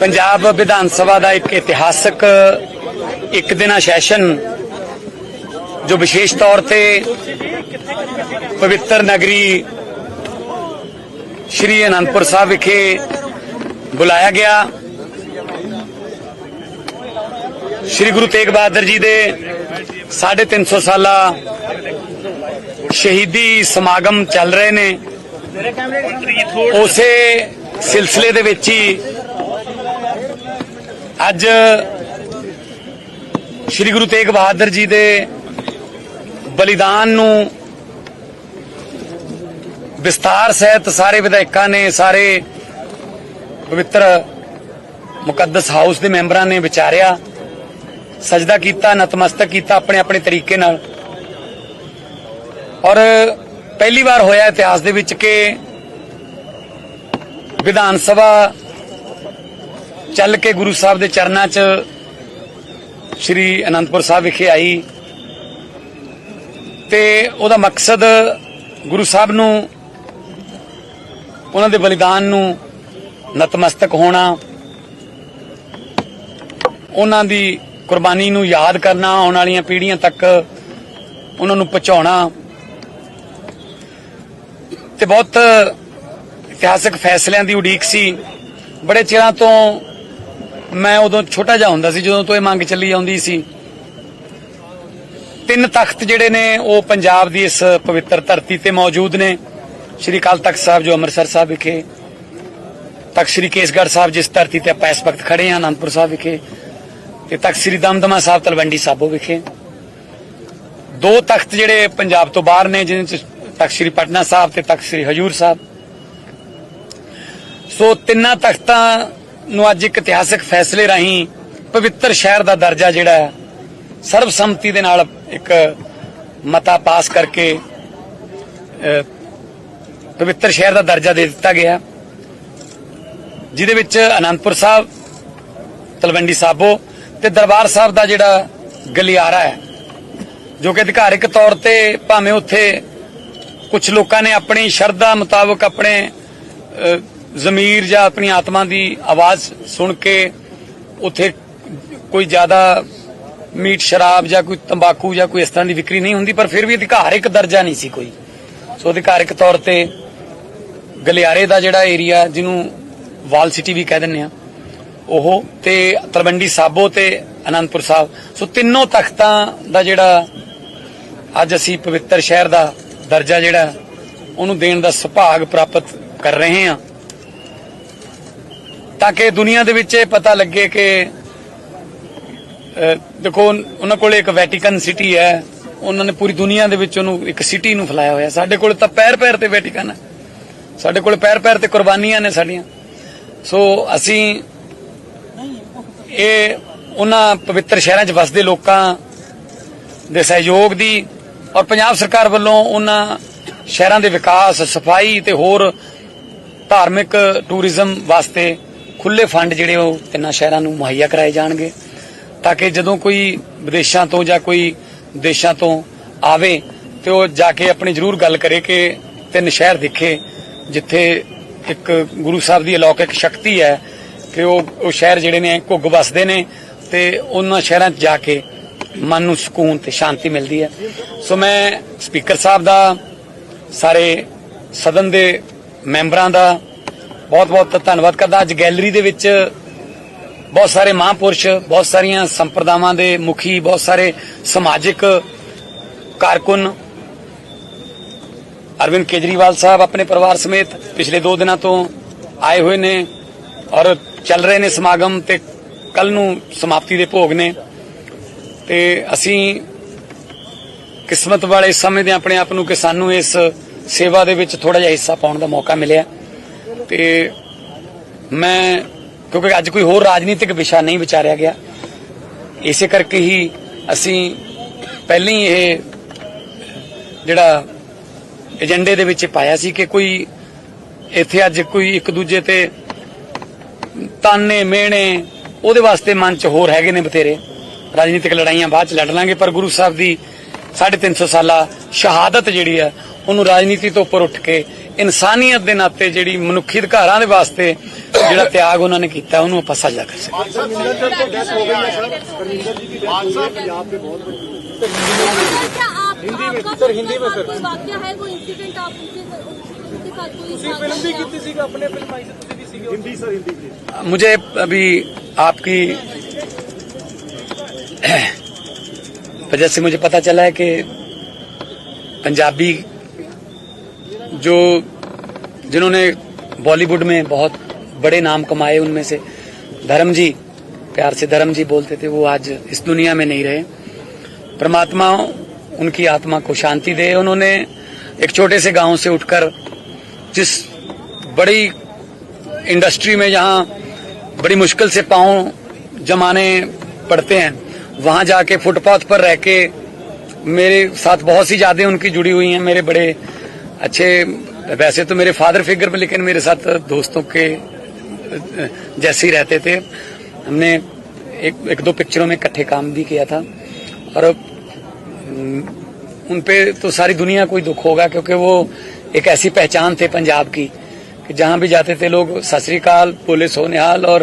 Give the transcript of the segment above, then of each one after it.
ਪੰਜਾਬ ਵਿਧਾਨ ਸਭਾ ਦਾ ਇੱਕ ਇਤਿਹਾਸਕ, ਇੱਕ ਦਿਨਾ ਸੈਸ਼ਨ, ਜੋ ਵਿਸ਼ੇਸ਼ ਤੌਰ ਤੇ ਪਵਿੱਤਰ ਨਗਰੀ ਸ਼੍ਰੀ ਅਨੰਦਪੁਰ ਸਾਹਿਬ ਵਿਖੇ ਬੁਲਾਇਆ ਗਿਆ। ਸ਼੍ਰੀ ਗੁਰੂ ਤੇਗ ਬਹਾਦਰ ਜੀ ਦੇ 350 ਸਾਲਾ ਸ਼ਹੀਦੀ ਸਮਾਗਮ ਚੱਲ ਰਹੇ ਨੇ। ਉਸੇ ਸਿਲਸਿਲੇ ਦੇ ਵਿੱਚ ਹੀ ਅੱਜ ਸ੍ਰੀ ਗੁਰੂ ਤੇਗ ਬਹਾਦਰ ਜੀ ਦੇ ਬਲੀਦਾਨ ਨੂੰ ਵਿਸਤਾਰ ਸਹਿਤ ਸਾਰੇ ਵਿਧਾਇਕਾਂ ਨੇ, ਸਾਰੇ ਪਵਿੱਤਰ ਮੁਕੱਦਸ ਹਾਊਸ ਦੇ ਮੈਂਬਰਾਂ ਨੇ ਵਿਚਾਰਿਆ, ਸਜਦਾ ਕੀਤਾ, ਨਤਮਸਤਕ ਕੀਤਾ ਆਪਣੇ ਆਪਣੇ ਤਰੀਕੇ ਨਾਲ। ਔਰ ਪਹਿਲੀ ਵਾਰ ਹੋਇਆ ਇਤਿਹਾਸ ਦੇ ਵਿੱਚ ਕਿ ਵਿਧਾਨ ਸਭਾ ਚੱਲ ਕੇ ਗੁਰੂ ਸਾਹਿਬ ਦੇ ਚਰਨਾਂ 'ਚ ਸ੍ਰੀ ਅਨੰਦਪੁਰ ਸਾਹਿਬ ਵਿਖੇ ਆਈ ਤੇ ਉਹਦਾ ਮਕਸਦ ਗੁਰੂ ਸਾਹਿਬ ਨੂੰ, ਉਹਨਾਂ ਦੇ ਬਲੀਦਾਨ ਨੂੰ ਨਤਮਸਤਕ ਹੋਣਾ, ਉਹਨਾਂ ਦੀ ਕੁਰਬਾਨੀ ਨੂੰ ਯਾਦ ਕਰਨਾ, ਆਉਣ ਵਾਲੀਆਂ ਪੀੜ੍ਹੀਆਂ ਤੱਕ ਉਹਨਾਂ ਨੂੰ ਪਹੁੰਚਾਉਣਾ ਤੇ ਬਹੁਤ ਇਤਿਹਾਸਕ ਫੈਸਲਿਆਂ ਦੀ ਉਡੀਕ ਸੀ। ਬੜੇ ਚਿਰਾਂ ਤੋਂ ਮੈਂ ਉਦੋਂ ਛੋਟਾ ਜਿਹਾ ਹੁੰਦਾ ਸੀ, ਜਦੋਂ ਤੋਂ ਇਹ ਮੰਗ ਚੱਲੀ ਆਉਂਦੀ ਸੀ। ਤਿੰਨ ਤਖਤ ਜਿਹੜੇ ਨੇ, ਉਹ ਪੰਜਾਬ ਦੀ ਇਸ ਪਵਿੱਤਰ ਧਰਤੀ ਤੇ ਮੌਜੂਦ ਨੇ। ਸ਼੍ਰੀ ਅਕਾਲ ਤਖਤ ਸਾਹਿਬ ਜੋ ਅੰਮ੍ਰਿਤਸਰ ਸਾਹਿਬ ਵਿਖੇ, ਤਖਤ ਸ਼੍ਰੀ ਕੇਸਗੜ੍ਹ ਸਾਹਿਬ ਜਿਸ ਧਰਤੀ ਤੇ ਆਪਾਂ ਇਸ ਵਕਤ ਖੜੇ ਹਾਂ, ਅਨੰਦਪੁਰ ਸਾਹਿਬ ਵਿਖੇ, ਤੇ ਤਖਤ ਸ਼੍ਰੀ ਦਮਦਮਾ ਸਾਹਿਬ ਤਲਵੰਡੀ ਸਾਬੋ ਵਿਖੇ। ਦੋ ਤਖਤ ਜਿਹੜੇ ਪੰਜਾਬ ਤੋਂ ਬਾਹਰ ਨੇ ਜਿਨ੍ਹਾਂ ਚ ਤਖਤ ਸ਼੍ਰੀ ਪਟਨਾ ਸਾਹਿਬ ਤੇ ਤਖਤ ਸ਼੍ਰੀ ਹਜੂਰ ਸਾਹਿਬ। ਸੋ ਤਿੰਨਾਂ ਤਖਤਾਂ ਨੂੰ ਅੱਜ ਇੱਕ ਇਤਿਹਾਸਕ ਫੈਸਲੇ ਰਾਹੀਂ ਪਵਿੱਤਰ ਸ਼ਹਿਰ ਦਾ ਦਰਜਾ ਜਿਹੜਾ ਸਰਬਸੰਮਤੀ ਦੇ ਨਾਲ ਇੱਕ ਮਤਾ ਪਾਸ ਕਰਕੇ ਪਵਿੱਤਰ ਸ਼ਹਿਰ ਦਾ ਦਰਜਾ ਦੇ ਦਿੱਤਾ ਗਿਆ। ਜਿਹਦੇ ਵਿੱਚ ਅਨੰਦਪੁਰ ਸਾਹਿਬ, ਤਲਵੰਡੀ ਸਾਬੋ ਤੇ ਦਰਬਾਰ ਸਾਹਿਬ ਦਾ ਜਿਹੜਾ ਗਲਿਆਰਾ ਹੈ, ਜੋ ਕਿ ਅਧਿਕਾਰਿਕ ਤੌਰ ਤੇ ਭਾਵੇਂ ਉੱਥੇ ਕੁਝ ਲੋਕਾਂ ਨੇ ਆਪਣੀ ਸ਼ਰਧਾ ਮੁਤਾਬਕ ਆਪਣੇ ਜ਼ਮੀਰ ਜਾਂ ਆਪਣੀ ਆਤਮਾ ਦੀ ਆਵਾਜ਼ ਸੁਣ ਕੇ ਉੱਥੇ ਕੋਈ ਜ਼ਿਆਦਾ ਮੀਟ ਸ਼ਰਾਬ ਜਾਂ ਕੋਈ ਤੰਬਾਕੂ ਜਾਂ ਕੋਈ ਇਸ ਤਰ੍ਹਾਂ ਦੀ ਵਿਕਰੀ ਨਹੀਂ ਹੁੰਦੀ, ਪਰ ਫਿਰ ਵੀ ਅਧਿਕਾਰਿਕ ਦਰਜਾ ਨਹੀਂ ਸੀ ਕੋਈ। ਸੋ ਅਧਿਕਾਰਿਕ ਤੌਰ ਤੇ ਗਲਿਆਰੇ ਦਾ ਜਿਹੜਾ ਏਰੀਆ ਜਿਹਨੂੰ ਵਾਲ ਸਿਟੀ ਵੀ ਕਹਿ ਦਿੰਦੇ ਆ, ਉਹ ਤੇ ਤਲਵੰਡੀ ਸਾਬੋ ਤੇ ਅਨੰਦਪੁਰ ਸਾਹਿਬ। ਸੋ ਤਿੰਨੋਂ ਤਖਤਾਂ ਦਾ ਜਿਹੜਾ ਅੱਜ ਅਸੀਂ ਪਵਿੱਤਰ ਸ਼ਹਿਰ ਦਾ ਦਰਜਾ ਜਿਹੜਾ, ਉਹਨੂੰ ਦੇਣ ਦਾ ਸੁਭਾਗ ਪ੍ਰਾਪਤ ਕਰ ਰਹੇ ਹਾਂ। ਤਾਂ ਕਿ ਦੁਨੀਆ ਦੇ ਵਿੱਚ ਇਹ ਪਤਾ ਲੱਗੇ ਕਿ ਦੇਖੋ ਉਹਨਾਂ ਕੋਲ ਇੱਕ ਵੈਟੀਕਨ ਸਿਟੀ ਹੈ। ਉਹਨਾਂ ਨੇ ਪੂਰੀ ਦੁਨੀਆ ਦੇ ਵਿੱਚ ਉਹਨੂੰ ਇੱਕ ਸਿਟੀ ਨੂੰ ਫੈਲਾਇਆ ਹੋਇਆ। ਸਾਡੇ ਕੋਲ ਤਾਂ ਪੈਰ ਪੈਰ ਤੇ ਵੈਟੀਕਨ ਹੈ। ਸਾਡੇ ਕੋਲ ਪੈਰ ਪੈਰ ਤੇ ਕੁਰਬਾਨੀਆਂ ਨੇ ਸਾਡੀਆਂ। ਸੋ ਅਸੀਂ ਇਹ ਉਹਨਾਂ ਪਵਿੱਤਰ ਸ਼ਹਿਰਾਂ 'ਚ ਵਸਦੇ ਲੋਕਾਂ ਦੇ ਸਹਿਯੋਗ ਦੀ ਔਰ ਪੰਜਾਬ ਸਰਕਾਰ ਵੱਲੋਂ ਉਹਨਾਂ ਸ਼ਹਿਰਾਂ ਦੇ ਵਿਕਾਸ, ਸਫ਼ਾਈ ਤੇ ਹੋਰ ਧਾਰਮਿਕ ਟੂਰਿਜ਼ਮ ਵਾਸਤੇ ਖੁੱਲੇ ਫੰਡ ਜਿਹੜੇ ਉਹ ਤਿੰਨਾਂ ਸ਼ਹਿਰਾਂ ਨੂੰ ਮੁਹੱਈਆ ਕਰਾਏ ਜਾਣਗੇ ਤਾਂ ਕਿ ਜਦੋਂ ਕੋਈ ਵਿਦੇਸ਼ਾਂ ਤੋਂ ਜਾਂ ਕੋਈ ਦੇਸ਼ਾਂ ਤੋਂ ਆਵੇ ਤੇ ਉਹ ਜਾ ਕੇ ਆਪਣੀ ਜ਼ਰੂਰ ਗੱਲ ਕਰੇ ਕਿ ਤਿੰਨ ਸ਼ਹਿਰ ਦਿਖੇ ਜਿੱਥੇ ਇੱਕ ਗੁਰੂ ਸਾਹਿਬ ਦੀ ਅਲੌਕਿਕ ਸ਼ਕਤੀ ਹੈ ਕਿ ਉਹ ਉਹ ਸ਼ਹਿਰ ਜਿਹੜੇ ਨੇ ਘੁੱਗ ਵਸਦੇ ਨੇ ਤੇ ਉਹਨਾਂ ਸ਼ਹਿਰਾਂ 'ਚ ਜਾ ਕੇ ਮਨ ਨੂੰ ਸਕੂਨ ਤੇ ਸ਼ਾਂਤੀ ਮਿਲਦੀ ਹੈ। ਸੋ ਮੈਂ ਸਪੀਕਰ ਸਾਹਿਬ ਦਾ, ਸਾਰੇ ਸਦਨ ਦੇ ਮੈਂਬਰਾਂ ਦਾ ਬਹੁਤ ਬਹੁਤ ਧੰਨਵਾਦ ਕਰਦਾ। ਅੱਜ ਗੈਲਰੀ ਦੇ ਵਿੱਚ ਬਹੁਤ ਸਾਰੇ ਮਹਾਂਪੁਰਸ਼, ਬਹੁਤ ਸਾਰੀਆਂ ਸੰਪਰਦਾਵਾਂ ਦੇ ਮੁਖੀ, ਬਹੁਤ ਸਾਰੇ ਸਮਾਜਿਕ ਕਾਰਕੁਨ। ਅਰਵਿੰਦ ਕੇਜਰੀਵਾਲ ਸਾਹਿਬ ਆਪਣੇ ਪਰਿਵਾਰ ਸਮੇਤ ਪਿਛਲੇ 2 ਦਿਨਾਂ ਤੋਂ ਆਏ ਹੋਏ ਨੇ ਔਰ ਚੱਲ ਰਹੇ ਨੇ ਸਮਾਗਮ ਤੇ ਕੱਲ ਨੂੰ ਸਮਾਪਤੀ ਦੇ ਭੋਗ ਨੇ। ਤੇ ਅਸੀਂ ਕਿਸਮਤ ਵਾਲੇ ਸਮਝਦੇ ਹਾਂ ਆਪਣੇ ਆਪ ਨੂੰ ਕਿ ਸਾਨੂੰ ਇਸ ਸੇਵਾ ਦੇ ਵਿੱਚ ਥੋੜਾ ਜਿਹਾ ਹਿੱਸਾ ਪਾਉਣ ਦਾ ਮੌਕਾ ਮਿਲਿਆ। ਤੇ ਮੈਂ, ਕਿਉਂਕਿ ਅੱਜ ਕੋਈ ਹੋਰ ਰਾਜਨੀਤਿਕ ਵਿਸ਼ਾ ਨਹੀਂ ਵਿਚਾਰਿਆ ਗਿਆ। ਇਸੇ ਕਰਕੇ ਹੀ ਅਸੀਂ ਪਹਿਲਾਂ ਹੀ ਇਹ ਜਿਹੜਾ ਏਜੰਡੇ ਦੇ ਵਿੱਚ ਪਾਇਆ ਸੀ ਕਿ ਕੋਈ ਇੱਥੇ ਅੱਜ ਕੋਈ ਇੱਕ ਦੂਜੇ ਤੇ ਤਾਨੇ ਮਿਹਣੇ ਉਹਦੇ ਵਾਸਤੇ ਮਨ 'ਚ ਹੋਰ ਹੈਗੇ ਨੇ ਬਥੇਰੇ। ਰਾਜਨੀਤਿਕ ਲੜਾਈਆਂ ਬਾਅਦ 'ਚ ਲੜ ਲਾਂਗੇ, ਪਰ ਗੁਰੂ ਸਾਹਿਬ ਦੀ 350 ਸਾਲਾ ਸ਼ਹਾਦਤ ਜਿਹੜੀ ਹੈ ਉਹਨੂੰ ਰਾਜਨੀਤੀ ਤੋਂ ਉੱਪਰ ਉੱਠ ਕੇ ਇਨਸਾਨੀਅਤ ਦੇ ਨਾਤੇ ਜਿਹੜੀ ਮਨੁੱਖੀ ਅਧਿਕਾਰਾਂ ਦੇ ਵਾਸਤੇ ਜਿਹੜਾ ਤਿਆਗ ਉਹਨਾਂ ਨੇ ਕੀਤਾ ਉਹਨੂੰ ਆਪਾਂ ਸਾਂਝਾ ਕਰ ਸਕਦੇ परमिंदर सर तो डेथ हो गई है सर परमिंदर जी की डेथ हो गई है पंजाब में बहुत बड़ी क्या आप हिंदी में, आपका सर, कोई हिंदी में, सर। कोई वाक्य है वो इंसिडेंट आप उनके उनके साथ कोई ਤੁਸੀਂ वाकया ਫਿਲਮ ਵੀ है? ਕੀਤੀ ਸੀਗਾ ਆਪਣੇ ਫਿਲਮ ਆਈ ਸੀ ਤੁਸੀਂ ਵੀ ਸੀਗੇ ਹਿੰਦੀ ਸਰ ਹਿੰਦੀ ਪਲੀਜ਼ मुझे अभी आपकी वजह से मुझे पता चला है कि पंजाबी जो जिन्होंने बॉलीवुड में बहुत बड़े नाम कमाए उनमें से, धर्म जी, प्यार से धर्म जी बोलते थे, वो आज इस दुनिया में नहीं रहे। परमात्मा उनकी आत्मा को शांति दे। उन्होंने एक छोटे से गाँव से उठकर जिस बड़ी इंडस्ट्री में जहाँ बड़ी मुश्किल से पाँव जमाने पड़ते हैं, वहाँ जाके फुटपाथ पर रह के मेरे साथ बहुत सी यादें उनकी जुड़ी हुई हैं, मेरे बड़े अच्छे, वैसे तो मेरे फादर फिगर में लेकिन मेरे साथ दोस्तों के, जैसे ही रहते थे, हमने एक एक दो पिक्चरों में इकट्ठे काम भी किया था। और उन पे तो सारी दुनिया को ही दुख होगा, क्योंकि वो एक ऐसी पहचान थे पंजाब की, कि जहाँ भी जाते थे लोग, सत श्रीकाल बोले सोनिहाल और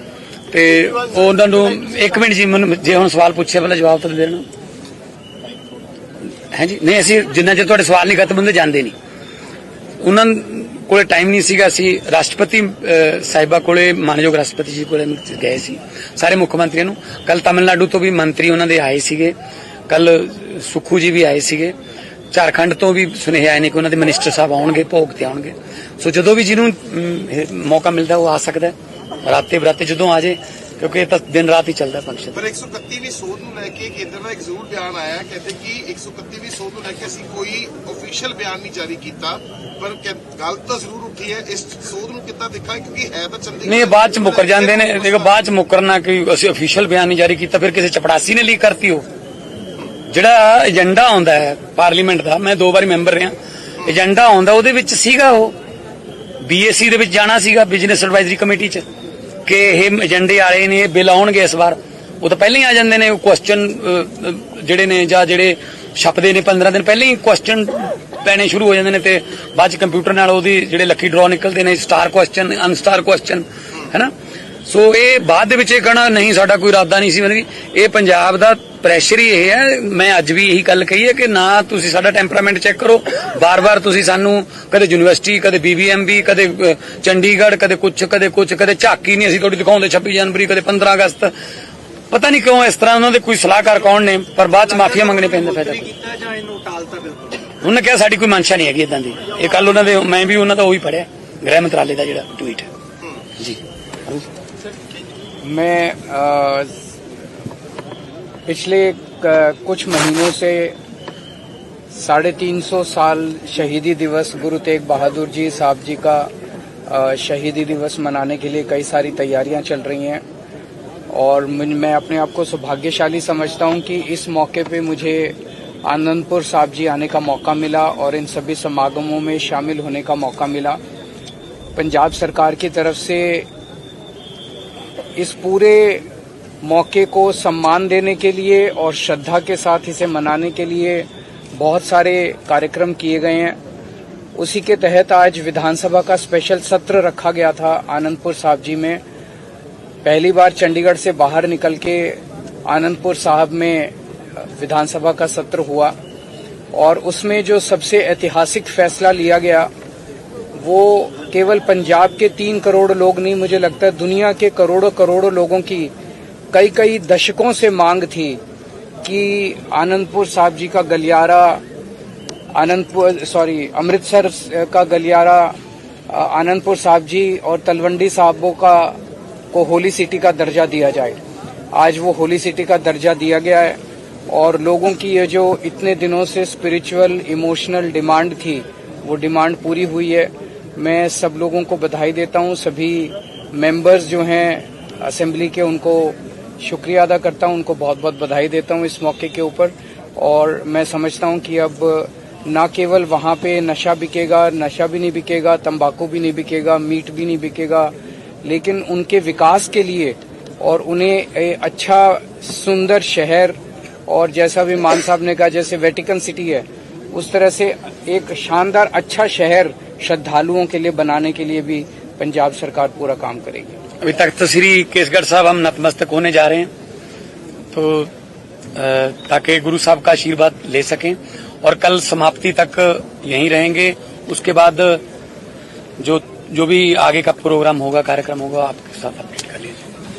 ਤੇ ਉਹਨਾਂ ਨੂੰ ਇੱਕ ਮਿੰਟ ਜੀ ਮੈਨੂੰ ਜੇ ਹੁਣ ਸਵਾਲ ਪੁੱਛਿਆ ਪਹਿਲਾਂ ਜਵਾਬ ਤਾਂ ਦੇਣਾ। ਹੈ ਨਹੀਂ ਅਸੀਂ ਜਿੰਨਾ ਚਿਰ ਤੁਹਾਡੇ ਸਵਾਲ ਨਹੀਂ ਖਤਮ ਹੁੰਦੇ ਜਾਂਦੇ ਨਹੀਂ। ਉਹਨਾਂ ਕੋਲੇ ਟਾਈਮ ਨਹੀਂ ਸੀਗਾ ਅਸੀਂ ਰਾਸ਼ਟਰਪਤੀ ਅਹ, ਸਾਹਿਬਾ ਕੋਲੇ ਮਾਨਯੋਗ ਰਾਸ਼ਟਰਪਤੀ ਜੀ ਕੋਲੇ ਗਏ ਸੀ ਸਾਰੇ ਮੁੱਖ ਮੰਤਰੀਆਂ ਨੂੰ। ਕੱਲ ਤਾਮਿਲਨਾਡੂ ਤੋਂ ਵੀ ਮੰਤਰੀ ਉਹਨਾਂ ਦੇ ਆਏ ਸੀਗੇ। ਕੱਲ ਸੁਖੂ ਜੀ ਵੀ ਆਏ ਸੀਗੇ। ਝਾਰਖੰਡ ਤੋਂ ਵੀ ਸੁਨੇਹੇ ਆਏ ਨੇ ਕਿ ਉਹਨਾਂ ਦੇ ਮਿਨਿਸਟਰ ਸਾਹਿਬ ਆਉਣਗੇ ਭੋਗ ਤੇ ਆਉਣਗੇ। ਸੋ ਜਦੋਂ ਵੀ ਜਿਹਨੂੰ ਮੌਕਾ ਮਿਲਦਾ ਉਹ ਆ ਸਕਦਾ ਹੈ। ਰਾਤੇ ਬਰਾਤੇ ਜਦੋਂ ਆ ਜੇ ਕਿਉਂਕਿ ਇਹ ਤਾਂ ਦਿਨ ਰਾਤ ਹੀ ਚੱਲਦਾ ਫੰਕਸ਼ਨ ਪਰ 131ਵੀਂ ਸੋਧ ਨੂੰ ਲੈ ਕੇ ਕੇਂਦਰ ਦਾ ਇੱਕ ਜ਼ਰੂਰ ਬਿਆਨ ਆਇਆ। ਕਹਿੰਦੇ ਕਿ 131ਵੀਂ ਸੋਧ ਨੂੰ ਲੈ ਕੇ ਅਸੀਂ ਕੋਈ ਅਫੀਸ਼ੀਅਲ ਬਿਆਨ ਨਹੀਂ ਜਾਰੀ ਕੀਤਾ ਪਰ ਗੱਲ ਤਾਂ ਜ਼ਰੂਰ ਉੱਠੀ ਹੈ ਇਸ ਸੋਧ ਨੂੰ ਕਿੱਦਾਂ ਦੇਖਾਂ ਕਿਉਂਕਿ ਹੈ ਤਾਂ ਚੰਡੀਗੜ੍ਹ ਨਹੀਂ ਬਾਅਦ ਚ ਮੁੱਕਰ ਜਾਂਦੇ ਨੇ ਦੇਖੋ ਬਾਅਦ ਚ ਮੁੱਕਰਨਾ ਕਿ ਅਸੀਂ ਅਫੀਸ਼ੀਅਲ ਬਿਆਨ ਨਹੀਂ ਜਾਰੀ ਕੀਤਾ ਫਿਰ ਕਿਸੇ ਚਪੜਾਸੀ ਨੇ ਲੀਕ ਕਰਤੀ ਉਹ। ਜਿਹੜਾ ਏਜੰਡਾ ਆਉਂਦਾ ਹੈ ਪਾਰਲੀਮੈਂਟ ਦਾ ਮੈਂ ਦੋ ਵਾਰੀ ਮੈਂਬਰ ਰਿਹਾ ਏਜੰਡਾ ਆਉਂਦਾ ਉਹਦੇ ਵਿੱਚ ਸੀਗਾ ਉਹ ਬੀਏਸੀ ਦੇ ਵਿੱਚ ਜਾਣਾ ਸੀਗਾ ਬਿਜ਼ਨਸ ਐਡਵਾਈਜ਼ਰੀ ਕਮੇਟੀ ਚ। ਕਿ ਇਹ ਏਜੰਡੇ ਵਾਲੇ ਨੇ ਇਹ ਬਿੱਲ ਆਉਣਗੇ ਇਸ ਵਾਰ? ਉਹ ਤਾਂ ਪਹਿਲਾਂ ਹੀ ਆ ਜਾਂਦੇ ਨੇ ਕੁਐਸਚਨ ਜਿਹੜੇ ਨੇ ਜਾਂ ਜਿਹੜੇ ਛਪਦੇ ਨੇ 15 ਦਿਨ ਪਹਿਲਾਂ ਹੀ ਕੁਐਸਚਨ ਪੈਣੇ ਸ਼ੁਰੂ ਹੋ ਜਾਂਦੇ ਨੇ ਤੇ ਬਾਅਦ ਚ ਕੰਪਿਊਟਰ ਨਾਲ ਉਹਦੀ ਜਿਹੜੇ ਲੱਕੀ ਡਰਾ ਨਿਕਲਦੇ ਨੇ ਸਟਾਰ ਕੁਐਸਚਨ ਅਨਸਟਾਰ ਕੁਐਸਚਨ ਹੈਨਾ? ਸੋ ਇਹ ਬਾਅਦ ਦੇ ਵਿੱਚ ਇਹ ਕਹਣਾ, ਨਹੀਂ, ਸਾਡਾ ਕੋਈ ਇਰਾਦਾ ਨਹੀਂ ਸੀ, ਮਤਲਬ ਇਹ ਪੰਜਾਬ ਦਾ ਪ੍ਰੈਸ਼ਰ ਹੀ ਇਹ ਹੈ। ਮੈਂ ਅੱਜ ਵੀ ਇਹੀ ਗੱਲ ਕਹੀ ਹੈ ਕਿ ਨਾ ਤੁਸੀਂ ਸਾਡਾ ਟੈਂਪਰਾਮੈਂਟ ਚੈੱਕ ਕਰੋ। ਬਾਰ-ਬਾਰ ਤੁਸੀਂ ਸਾਨੂੰ ਕਦੇ ਯੂਨੀਵਰਸਿਟੀ ਕਦੇ ਬੀਬੀਐਮਬੀ ਕਦੇ ਚੰਡੀਗੜ੍ਹ, ਕਦੇ ਕੁਛ ਕਦੇ ਕੁਛ, ਕਦੇ ਝਾਕੀ ਨਹੀਂ ਅਸੀਂ ਤੁਹਾਡੀ ਦਿਖਾਉਂਦੇ 26 ਜਨਵਰੀ, ਕਦੇ 15 ਅਗਸਤ। ਪਤਾ ਨਹੀਂ ਕਿਉਂ ਇਸ ਤਰ੍ਹਾਂ ਉਹਨਾਂ ਦੇ ਕੋਈ ਸਲਾਹਕਾਰ ਕੌਣ ਨੇ, ਪਰ ਬਾਅਦ ਚ ਮਾਫੀਆ ਮੰਗਣੇ ਪੈਂਦੇ ਫਾਇਦਾ। ਕੀਤਾ ਜਾਂ ਇਹਨੂੰ ਟਾਲਤਾ ਬਿਲਕੁਲ ਉਹਨੇ ਕਿਹਾ ਸਾਡੀ ਕੋਈ ਮਨਸ਼ਾ ਨਹੀਂ ਹੈਗੀ ਇਦਾਂ ਦੀ। ਇਹ ਕੱਲ ਉਹਨਾਂ ਦੇ, ਮੈਂ ਵੀ ਉਹਨਾਂ ਦਾ ਉਹੀ ਪੜਿਆ ਗ੍ਰਹਿ ਮੰਤਰਾਲੇ ਦਾ ਜਿਹੜਾ ਟਵੀਟ ਜੀ। मैं अ, पिछले कुछ महीनों से साढ़े तीन सौ साल शहीदी दिवस गुरु तेग बहादुर जी साहब जी का शहीदी दिवस मनाने के लिए कई सारी तैयारियाँ चल रही हैं। और मैं अपने आप को सौभाग्यशाली समझता हूँ कि इस मौके पे मुझे आनंदपुर साहब जी आने का मौका मिला और इन सभी समागमों में शामिल होने का मौका मिला। पंजाब सरकार की तरफ़ से इस पूरे मौके को सम्मान देने के लिए और श्रद्धा के साथ इसे मनाने के लिए बहुत सारे कार्यक्रम किए गए हैं। उसी के तहत आज विधानसभा का स्पेशल सत्र रखा गया था आनंदपुर साहब जी में। पहली बार चंडीगढ़ से बाहर निकल के आनंदपुर साहब में विधानसभा का सत्र हुआ और उसमें जो सबसे ऐतिहासिक फैसला लिया गया वो केवल पंजाब के तीन करोड़ लोग नहीं, मुझे लगता है दुनिया के करोड़ों करोड़ों लोगों की कई कई दशकों से मांग थी कि आनंदपुर साहब जी का गलियारा, आनंदपुर सॉरी अमृतसर का गलियारा, आनंदपुर साहब जी और तलवंडी साहबों का, को होली सिटी का दर्जा दिया जाए। आज वो होली सिटी का दर्जा दिया गया है और लोगों की ये जो इतने दिनों से स्पिरिचुअल इमोशनल डिमांड थी, वो डिमांड पूरी हुई है। मैं सब लोगों को बधाई देता हूँ, सभी मेंबर्स जो हैं असेंबली के, उनको शुक्रिया अदा करता हूँ, उनको बहुत बहुत बधाई देता हूँ इस मौके के ऊपर। और मैं समझता हूँ कि अब ना केवल वहाँ पे नशा बिकेगा, नशा भी नहीं बिकेगा, तंबाकू भी नहीं बिकेगा, मीट भी नहीं बिकेगा, लेकिन उनके विकास के लिए और उन्हें अच्छा सुंदर शहर और जैसा भी मान साहब ने कहा, जैसे वेटिकन सिटी है, उस तरह से एक शानदार अच्छा शहर श्रद्धालुओं के लिए, बनाने के लिए भी पंजाब सरकार पूरा काम करेगी। अभी तख्त श्री केसगढ़ साहब हम नतमस्तक होने जा रहे हैं। तो ताकि गुरु साहब का आशीर्वाद ले सकें और कल समाप्ति तक यहीं रहेंगे। उसके बाद जो जो भी आगे का प्रोग्राम होगा, कार्यक्रम होगा, आपके साथ अपडेट